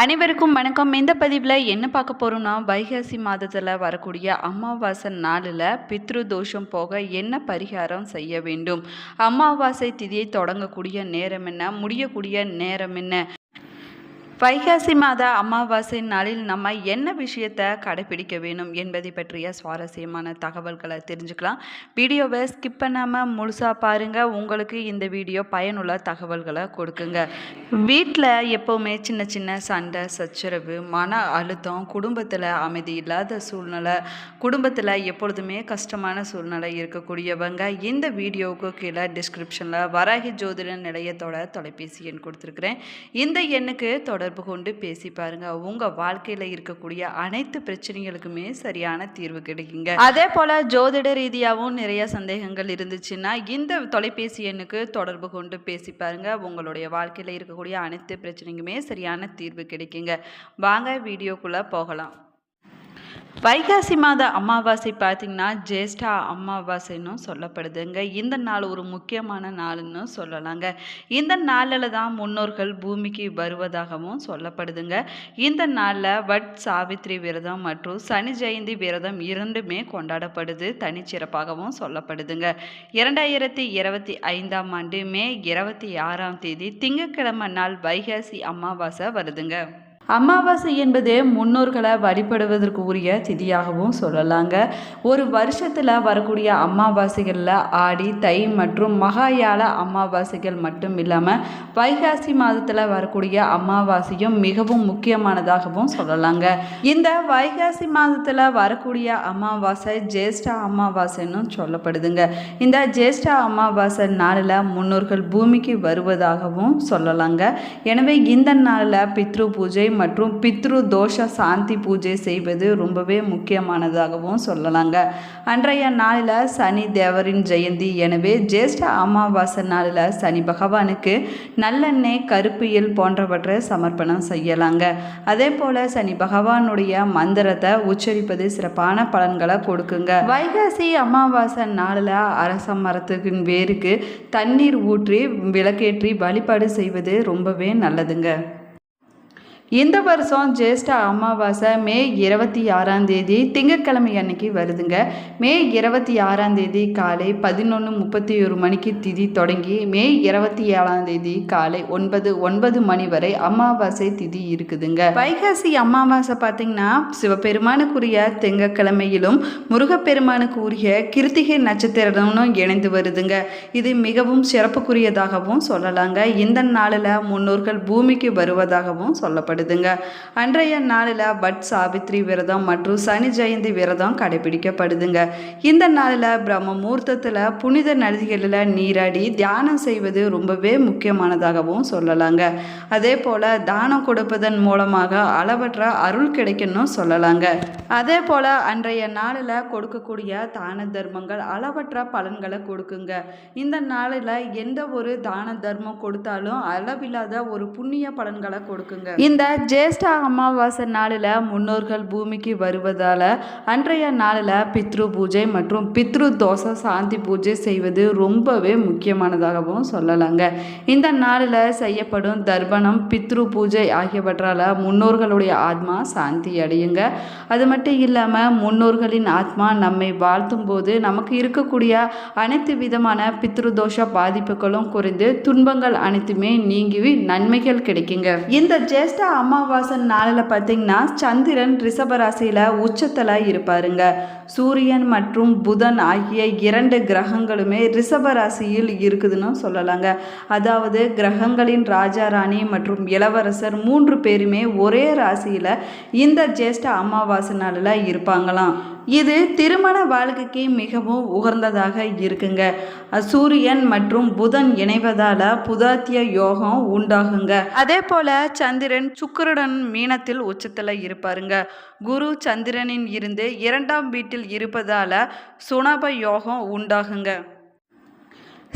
அனைவருக்கும் வணக்கம். இந்த பதிவில் என்ன பார்க்க போகிறோம்னா வைகாசி மாதத்தில் வரக்கூடிய அமாவாசை நாளில் பித்ரு தோஷம் போக என்ன பரிகாரம் செய்ய வேண்டும்? அமாவாசை திதியை தொடங்கக்கூடிய நேரம் என்ன? முடியக்கூடிய நேரம் என்ன? வைகாசி மாத அமாவாசை நாளில் நம்ம என்ன விஷயத்தை கடைபிடிக்க வேணும் என்பதை பற்றிய சுவாரஸ்யமான தகவல்களை தெரிஞ்சுக்கலாம். வீடியோவை ஸ்கிப் பண்ணாமல் முழுசாக பாருங்கள் உங்களுக்கு இந்த வீடியோ பயனுள்ள தகவல்களை கொடுக்குங்க. வீட்டில் எப்போவுமே சின்ன சின்ன சண்டை சச்சரவு மன அழுத்தம் குடும்பத்தில் அமைதி இல்லாத சூழ்நிலை குடும்பத்தில் எப்பொழுதுமே கஷ்டமான சூழ்நிலை இருக்கக்கூடியவங்க இந்த வீடியோவுக்கு கீழே டிஸ்கிரிப்ஷனில் வராகி ஜோதிட நிலையத்தோட தொலைபேசி எண் கொடுத்துருக்குறேன். இந்த எண்ணுக்கு தொடர்பு கொண்டு பேசி பாருங்க. உங்க வாழ்க்கையில இருக்கக்கூடிய அனைத்து பிரச்சனைகளுக்குமே சரியான தீர்வு கிடைக்குங்க. அதே போல ஜோதிட ரீதியாகவும் நிறைய சந்தேகங்கள் இருந்துச்சுன்னா இந்த தொலைபேசி எண்ணுக்கு தொடர்பு கொண்டு பேசி பாருங்க. உங்களுடைய வாழ்க்கையில இருக்கக்கூடிய அனைத்து பிரச்சனைக்குமே சரியான தீர்வு கிடைக்குங்க. வாங்க வீடியோக்குள்ள போகலாம். வைகாசி மாத அமாவாசை பார்த்திங்கன்னா ஜேஷ்டா அமாவாசைன்னு சொல்லப்படுதுங்க. இந்த நாள் ஒரு முக்கியமான நாள்னு சொல்லலாங்க. இந்த நாளில் தான் முன்னோர்கள் பூமிக்கு வருவதாகவும் சொல்லப்படுதுங்க. இந்த நாளில் வட் சாவித்ரி விரதம் மற்றும் சனி ஜெயந்தி விரதம் இரண்டுமே கொண்டாடப்படுது. தனிச்சிறப்பாகவும் சொல்லப்படுதுங்க. இரண்டாயிரத்தி இருபத்தி ஐந்தாம் ஆண்டு மே இருபத்தி ஆறாம் தேதி திங்கட்கிழமை நாள் வைகாசி அமாவாசை வருதுங்க. அமாவாசை என்பது முன்னோர்களை வழிபடுவதற்கு உரிய திதியாகவும் சொல்லலாங்க. ஒரு வருஷத்தில் வரக்கூடிய அமாவாசைகளில் ஆடி தை மற்றும் மகாயால அமாவாசைகள் மட்டும் இல்லாமல் வைகாசி மாதத்தில் வரக்கூடிய அமாவாசையும் மிகவும் முக்கியமானதாகவும் சொல்லலாங்க. இந்த வைகாசி மாதத்தில் வரக்கூடிய அமாவாசை ஜேஷ்டா அமாவாசைன்னு சொல்லப்படுதுங்க. இந்த ஜேஷ்டா அமாவாசை நாளில் முன்னோர்கள் பூமிக்கு வருவதாகவும் சொல்லலாங்க. எனவே இந்த நாளில் பித்ரு பூஜை மற்றும் பித்ரு தோஷ சாந்தி பூஜை செய்வது ரொம்பவே முக்கியமானதாகவும் சொல்லலாங்க. அன்றைய நாளில் சனி தேவரின் ஜெயந்தி. எனவே ஜேஷ்ட அமாவாசை நாளில் சனி பகவானுக்கு நல்லெண்ணெய் கருப்பியல் போன்றவற்றை சமர்ப்பணம் செய்யலாங்க. அதே போல் சனி பகவானுடைய மந்திரத்தை உச்சரிப்பது சிறப்பான பலன்களை கொடுக்குங்க. வைகாசி அமாவாசை நாளில் அரச மரத்துக்கு வேருக்கு தண்ணீர் ஊற்றி விளக்கேற்றி வழிபாடு செய்வது ரொம்பவே நல்லதுங்க. இந்த வருஷம் ஜேஷ்ட அமாவாசை மே இருபத்தி ஆறாம் தேதி திங்கட்கிழமை அன்னைக்கு வருதுங்க. மே இருபத்தி ஆறாம் தேதி காலை பதினொன்று முப்பத்தி ஒரு மணிக்கு திதி தொடங்கி மே இருபத்தி ஏழாம் தேதி காலை ஒன்பது ஒன்பது மணி வரை அமாவாசை திதி இருக்குதுங்க. வைகாசி அமாவாசை பார்த்தீங்கன்னா சிவபெருமானுக்குரிய திங்கட்கிழமையிலும் முருகப்பெருமானுக்குரிய கிருத்திகை நட்சத்திரமும் இணைந்து வருதுங்க. இது மிகவும் சிறப்புக்குரியதாகவும் சொல்லலாங்க. இந்த நாளில் முன்னோர்கள் பூமிக்கு வருவதாகவும் சொல்லப்படுது. சொல்லப்படுதுங்க அன்றைய நாளில் பட் சாவித்ரி விரதம் மற்றும் சனி ஜெயந்தி விரதம் கடைபிடிக்கப்படுதுங்க. இந்த நாளில் பிரம்ம முகூர்த்தத்தில் புனித நதிகளில் நீராடி தியானம் செய்வது ரொம்பவே முக்கியமானதாகவும் சொல்லலாங்க. அதே போல் தானம் கொடுப்பதன் மூலமாக அளவற்ற அருள் கிடைக்கணும் சொல்லலாங்க. அதே போல் அன்றைய நாளில் கொடுக்கக்கூடிய தான தர்மங்கள் அளவற்ற பலன்களை கொடுக்குங்க. இந்த நாளில் எந்த ஒரு தான தர்மம் கொடுத்தாலும் அளவில்லாத ஒரு புண்ணிய பலன்களை கொடுக்குங்க. இந்த ஜேஷ்ட அமாவாசை நாளில் முன்னோர்கள் பூமிக்கு வருவதால் அன்றைய நாளில் பித்ரு பூஜை மற்றும் பித்ரு தோசை சாந்தி பூஜை செய்வது ரொம்பவே முக்கியமானதாகவும் சொல்லலாங்க. இந்த நாளில் செய்யப்படும் தர்ப்பணம் பித்ரு பூஜை ஆகியவற்றால் முன்னோர்களுடைய ஆத்மா சாந்தி அடையுங்க. அது மட்டும் இல்லாமல் முன்னோர்களின் ஆத்மா நம்மை வாழ்த்தும் போது நமக்கு இருக்கக்கூடிய அனைத்து விதமான பித்ரு தோஷ பாதிப்புகளும் குறைந்து துன்பங்கள் அனைத்துமே நீங்கி நன்மைகள் கிடைக்குங்க. இந்த ஜேஷ்ட அமாவாசை நாளில் பார்த்தீங்கன்னா சந்திரன் ரிஷபராசியில் உச்சத்தில் இருப்பாருங்க. சூரியன் மற்றும் புதன் ஆகிய இரண்டு கிரகங்களுமே ரிஷபராசியில் இருக்குதுன்னு சொல்லலாங்க. அதாவது கிரகங்களின் ராஜா ராணி மற்றும் இளவரசர் மூன்று பேருமே ஒரே ராசியில் இந்த ஜேஷ்ட அமாவாசை நாளில் இருப்பாங்களாம். இது திருமண வாழ்க்கைக்கு மிகவும் உகந்ததாக இருக்குங்க. சூரியன் மற்றும் புதன் இணைவதால புதாத்திய யோகம் உண்டாகுங்க. அதே போல சந்திரன் சுக்கரடன் மீனத்தில் உச்சத்தில் இருப்பாருங்க. குரு சந்திரனின் இருந்து இரண்டாம் வீட்டில் இருப்பதால சுனப யோகம் உண்டாகுங்க.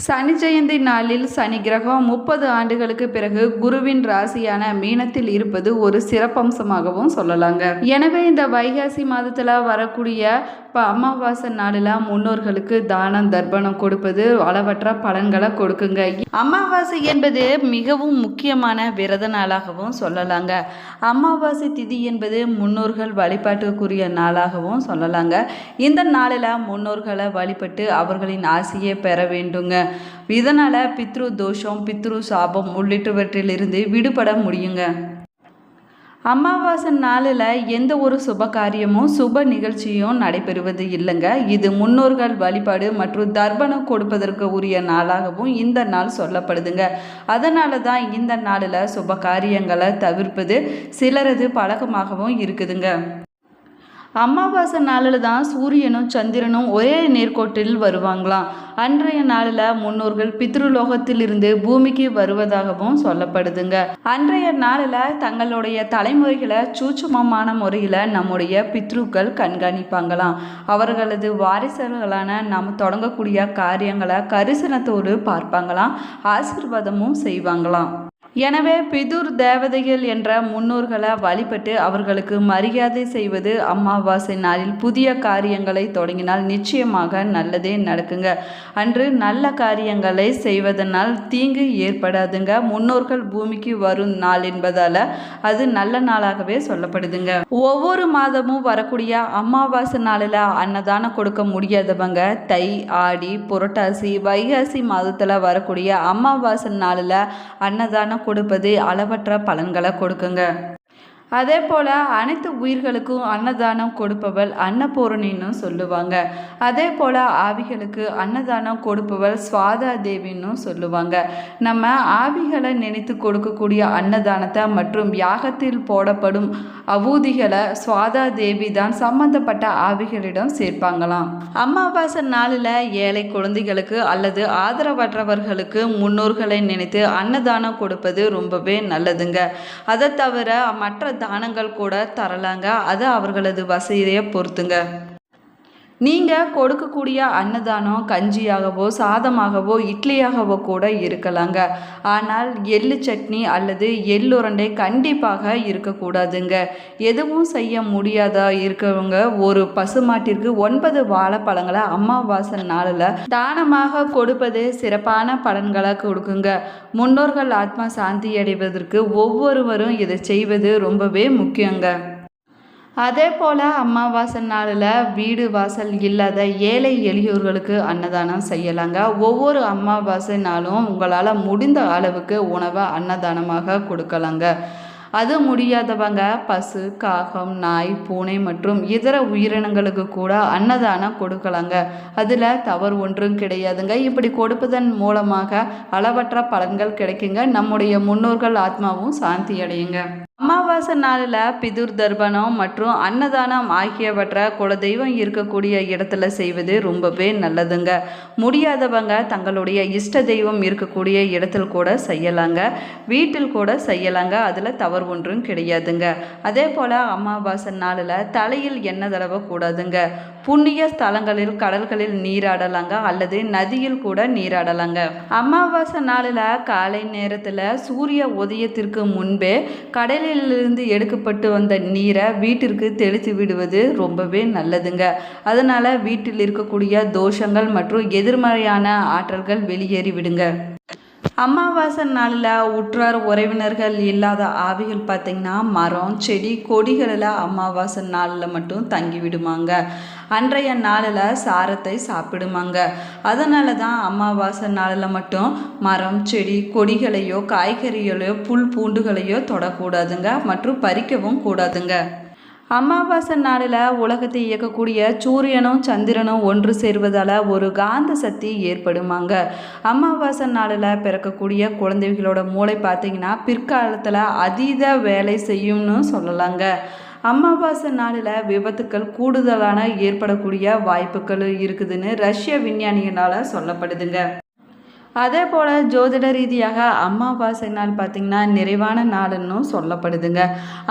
சனி ஜெயந்தி நாளில் சனி கிரகம் முப்பது ஆண்டுகளுக்கு பிறகு குருவின் ராசியான மீனத்தில் இருப்பது ஒரு சிறப்பம்சமாகவும் சொல்லலாங்க. எனவே இந்த வைகாசி மாதத்தில் வரக்கூடிய இப்போ அமாவாசை நாளில் முன்னோர்களுக்கு தானம் தர்ப்பணம் கொடுப்பது அளவற்ற பலன்களை கொடுக்குங்க. அமாவாசை என்பது மிகவும் முக்கியமான விரத நாளாகவும் சொல்லலாங்க. அமாவாசை திதி என்பது முன்னோர்கள் வழிபாட்டுக்குரிய நாளாகவும் சொல்லலாங்க. இந்த நாளில் முன்னோர்களை வழிபட்டு அவர்களின் ஆசையை பெற வேண்டுங்க. இதனால் பித்ரு தோஷம் பித்ரு சாபம் உள்ளிட்டவற்றிலிருந்து விடுபட முடியுங்க. அமாவாசை நாளில் எந்த ஒரு சுப காரியமும் சுப நிகழ்ச்சியும் நடைபெறுவது இல்லைங்க. இது முன்னோர்கள் வழிபாடு மற்றும் தர்ப்பணம் கொடுப்பதற்கு உரிய நாளாகவும் இந்த நாள் சொல்லப்படுதுங்க. அதனால தான் இந்த நாளில் சுப காரியங்களை தவிர்ப்பது சிலரது பழக்கமாகவும் இருக்குதுங்க. அமாவாசை நாளில் தான் சூரியனும் சந்திரனும் ஒரே நேர்கோட்டில் வருவாங்களாம். அன்றைய நாளில் முன்னோர்கள் பித்ருலோகத்திலிருந்து பூமிக்கு வருவதாகவும் சொல்லப்படுதுங்க. அன்றைய நாளில் தங்களுடைய தலைமுறைகளை சூட்சுமமான முறையில் நம்முடைய பித்ருக்கள் கண்காணிப்பாங்களாம். அவர்களது வாரிசர்களான நாம் தொடங்கக்கூடிய காரியங்களை கரிசனத்தோடு பார்ப்பாங்களாம். ஆசீர்வாதமும் செய்வாங்களாம். எனவே பிதுர் தேவதைகள் என்ற முன்னோர்களை வழிபட்டு அவர்களுக்கு மரியாதை செய்வது அமாவாசை நாளில் புதிய காரியங்களை தொடங்கினால் நிச்சயமாக நல்லதே நடக்குங்க. அன்று நல்ல காரியங்களை செய்வதனால் தீங்கு ஏற்படாதுங்க. முன்னோர்கள் பூமிக்கு வரும் நாள் என்பதால் அது நல்ல நாளாகவே சொல்லப்படுதுங்க. ஒவ்வொரு மாதமும் வரக்கூடிய அமாவாசை நாளில் அன்னதானம் கொடுக்க முடியாதவங்க தை ஆடி புரட்டாசி வைகாசி மாதத்தில் வரக்கூடிய அமாவாசை நாளில் அன்னதானம் கொடுப்பது அளவற்ற பலன்களை கொடுக்குங்க. அதே போல் அனைத்து உயிர்களுக்கும் அன்னதானம் கொடுப்பவள் அன்னபூரணின்னு சொல்லுவாங்க. அதே போல் ஆவிகளுக்கு அன்னதானம் கொடுப்பவள் சுவாதா தேவின்னு சொல்லுவாங்க. நம்ம ஆவிகளை நினைத்து கொடுக்கக்கூடிய அன்னதானத்தை மற்றும் யாகத்தில் போடப்படும் அவூதிகளை சுவாதா தேவி தான் சம்பந்தப்பட்ட ஆவிகளிடம் சேர்ப்பாங்களாம். அமாவாசை நாளில் ஏழை குழந்தைகளுக்கு அல்லது ஆதரவற்றவர்களுக்கு முன்னோர்களை நினைத்து அன்னதானம் கொடுப்பது ரொம்பவே நல்லதுங்க. அதை தவிர மற்ற தானங்கள் கூட தரலாங்க. அது அவர்களது வசதியை பொறுத்துங்க. நீங்கள் கொடுக்கக்கூடிய அன்னதானம் கஞ்சியாகவோ சாதமாகவோ இட்லியாகவோ கூட இருக்கலாங்க. ஆனால் எள்ளு சட்னி அல்லது எள்ளுரண்டை கண்டிப்பாக இருக்கக்கூடாதுங்க. எதுவும் செய்ய முடியாதா இருக்கவங்க ஒரு பசுமாட்டிற்கு ஒன்பது வாழைப்பழங்களை அமாவாசை நாளில் தானமாக கொடுப்பது சிறப்பான பலன்களை கொடுக்குங்க. முன்னோர்கள் ஆத்மா சாந்தி அடைவதற்கு ஒவ்வொருவரும் இதை செய்வது ரொம்பவே முக்கியங்க. அதே போல் அமாவாசை நாளில் வீடு வாசல் இல்லாத ஏழை எளியோர்களுக்கு அன்னதானம் செய்யலாங்க. ஒவ்வொரு அமாவாசை நாளும் உங்களால் முடிந்த அளவுக்கு உணவை அன்னதானமாக கொடுக்கலாங்க. அது முடியாதவங்க பசு காகம் நாய் பூனை மற்றும் இதர உயிரினங்களுக்கு கூட அன்னதானம் கொடுக்கலாங்க. அதில் தவறு ஒன்றும் கிடையாதுங்க. இப்படி கொடுப்பதன் மூலமாக அளவற்ற பலன்கள் கிடைக்குங்க. நம்முடைய முன்னோர்கள் ஆத்மாவும் சாந்தி அடையுங்க. அமாவாசை நாளில் பிதுர் தர்ப்பணம் மற்றும் அன்னதானம் ஆகியவற்றை குலதெய்வம் இருக்கக்கூடிய இடத்துல செய்வது ரொம்பவே நல்லதுங்க. முடியாதவங்க தங்களுடைய இஷ்ட தெய்வம் இருக்கக்கூடிய இடத்தில் கூட செய்யலாங்க. வீட்டில் கூட செய்யலாங்க. அதில் தவறு ஒன்றும் கிடையாதுங்க. அதே போல் அமாவாசை நாளில் தலையில் எண்ணெய் தடவை கூடாதுங்க. புண்ணிய ஸ்தலங்களில் கடல்களில் நீராடலாங்க. அல்லது நதியில் கூட நீராடலாங்க. அமாவாசை நாளில் காலை நேரத்தில் சூரிய உதயத்திற்கு முன்பே கடலில் கடலிலிருந்து எடுக்கப்பட்டு வந்த நீரை வீட்டிற்கு தெளித்து விடுவது ரொம்பவே நல்லதுங்க. அதனால் வீட்டில் இருக்கக்கூடிய தோஷங்கள் மற்றும் எதிர்மறையான ஆற்றல்கள் வெளியேறி விடுங்க. அமாவாசை நாளில் உற்றார் உறவினர்கள் இல்லாத ஆவிகள் பார்த்திங்கன்னா மரம் செடி கொடிகளில் அமாவாசை நாளில் மட்டும் தங்கி விடுமாங்க. அன்றைய நாளில் சாரத்தை சாப்பிடுமாங்க. அதனால தான் அமாவாசை நாளில் மட்டும் மரம் செடி கொடிகளையோ காய்கறிகளையோ புல் பூண்டுகளையோ தொடக்கூடாதுங்க. மற்றும் பறிக்கவும் கூடாதுங்க. அமாவாசை நாளில் உலகத்தை இயக்கக்கூடிய சூரியனும் சந்திரனும் ஒன்று சேர்வதால் ஒரு காந்த சக்தி ஏற்படுமாங்க. அமாவாசை நாளில் பிறக்கக்கூடிய குழந்தைகளோட மூளை பார்த்திங்கன்னா பிற்காலத்தில் அதீத வேலை செய்யும்னு சொல்லலாங்க. அமாவாசை நாளில் விபத்துக்கள் கூடுதலான ஏற்படக்கூடிய வாய்ப்புகள் இருக்குதுன்னு ரஷ்ய விஞ்ஞானிகளால் சொல்லப்படுதுங்க. அதே போல் ஜோதிட ரீதியாக அமாவாசை நாள் பார்த்திங்கன்னா நிறைவான நாளுன்னு சொல்லப்படுதுங்க.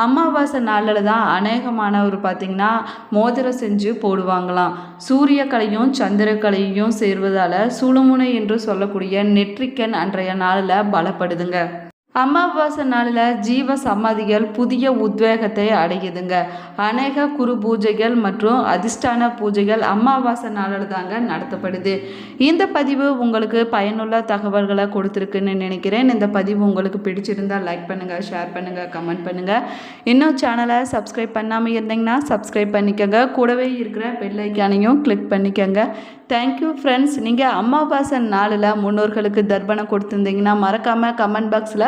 அமாவாசை நாளில் தான் அநேகமானவர் பார்த்திங்கன்னா மோதிரம் செஞ்சு போடுவாங்களாம். சூரியக்கலையும் சந்திரக்கலையும் சேர்வதால் சுழுமுனை என்று சொல்லக்கூடிய நெற்றிக்கன் அன்றைய நாளில் பலப்படுதுங்க. அமாவாசை நாளில் ஜீவ சமாதிகள் புதிய உத்வேகத்தை அடையுதுங்க. அநேக குரு பூஜைகள் மற்றும் அதிர்ஷ்டான பூஜைகள் அமாவாசை நாளில் தாங்க நடத்தப்படுது. இந்த பதிவு உங்களுக்கு பயனுள்ள தகவல்களை கொடுத்துருக்குன்னு நினைக்கிறேன். இந்த பதிவு உங்களுக்கு பிடிச்சிருந்தால் லைக் பண்ணுங்கள் ஷேர் பண்ணுங்கள் கமெண்ட் பண்ணுங்கள் இன்னும் சேனலை சப்ஸ்கிரைப் பண்ணாமல் இருந்தீங்கன்னா சப்ஸ்கிரைப் பண்ணிக்கோங்க. கூடவே இருக்கிற பெல்லைக்கானையும் கிளிக் பண்ணிக்கோங்க. தேங்க்யூ ஃப்ரெண்ட்ஸ் நீங்கள் அமாவாசை நாளில் முன்னோர்களுக்கு தர்ப்பணம் கொடுத்துருந்தீங்கன்னா மறக்காமல் கமெண்ட் பாக்ஸில்